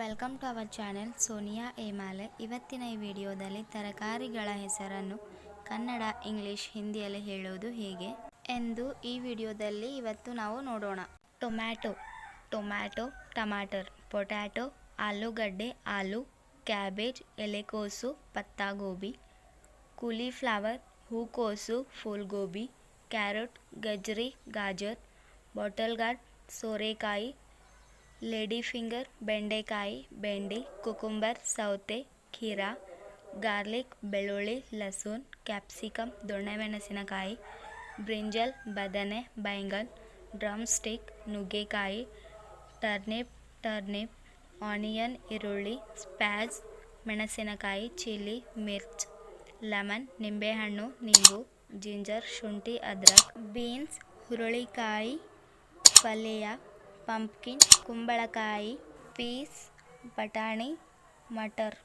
Welcome to our channel Sonia ಏಮಾಲೆ. ಇವತ್ತಿನ ಈ ವಿಡಿಯೋದಲ್ಲಿ ತರಕಾರಿಗಳ ಹೆಸರನ್ನು ಕನ್ನಡ, ಇಂಗ್ಲಿಷ್, ಹಿಂದಿಯಲ್ಲಿ ಹೇಳುವುದು ಹೇಗೆ ಎಂದು ಈ ವಿಡಿಯೋದಲ್ಲಿ ಇವತ್ತು ನಾವು ನೋಡೋಣ. ಟೊಮ್ಯಾಟೊ ಟೊಮ್ಯಾಟೊ, ಟಮಾಟರ್, ಪೊಟ್ಯಾಟೊ, ಆಲೂಗಡ್ಡೆ, ಆಲೂ, ಕ್ಯಾಬೇಜ್, ಎಲೆಕೋಸು, ಪತ್ತಾಗೋಬಿ, ಕೂಲಿಫ್ಲವರ್, ಹೂಕೋಸು, ಫೂಲ್ಗೋಬಿ, ಕ್ಯಾರೆಟ್, ಗಜ್ರಿ, ಗಾಜರ್ ಬಾಟಲ್ ಗಾರ್ಡ್ ಸೋರೆಕಾಯಿ ಲೇಡಿ ಫಿಂಗರ್ ಬೆಂಡೆಕಾಯಿ ಬೆಂಡಿ ಕುಕುಂಬರ್ ಸೌತೆ ಖೀರಾ ಗಾರ್ಲಿಕ್ ಬೆಳ್ಳುಳ್ಳಿ ಲಸೂನ್ ಕ್ಯಾಪ್ಸಿಕಮ್ ದೊಣ್ಣೆಮೆಣಸಿನಕಾಯಿ ಬ್ರಿಂಜಲ್ ಬದನೆ ಬೈಂಗನ್ ಡ್ರಮ್ ಸ್ಟಿಕ್ ನುಗ್ಗೆಕಾಯಿ ಟರ್ನಿಪ್ ಟರ್ನಿಪ್ ಆನಿಯನ್ ಈರುಳ್ಳಿ ಸ್ಪ್ಯಾಜ್ ಮೆಣಸಿನಕಾಯಿ ಚಿಲ್ಲಿ ಮಿರ್ಚ್ ಲೆಮನ್ ನಿಂಬೆಹಣ್ಣು ನಿಂಬು ಜಿಂಜರ್ ಶುಂಠಿ ಅದ್ರಕ್ ಬೀನ್ಸ್ ಹುರುಳಿಕಾಯಿ ಪಲ್ಯ ಪಂಪ್ಕಿನ್ ಕುಂಬಳಕಾಯಿ ಪೀಸ್ ಬಟಾಣಿ ಮಟರ್.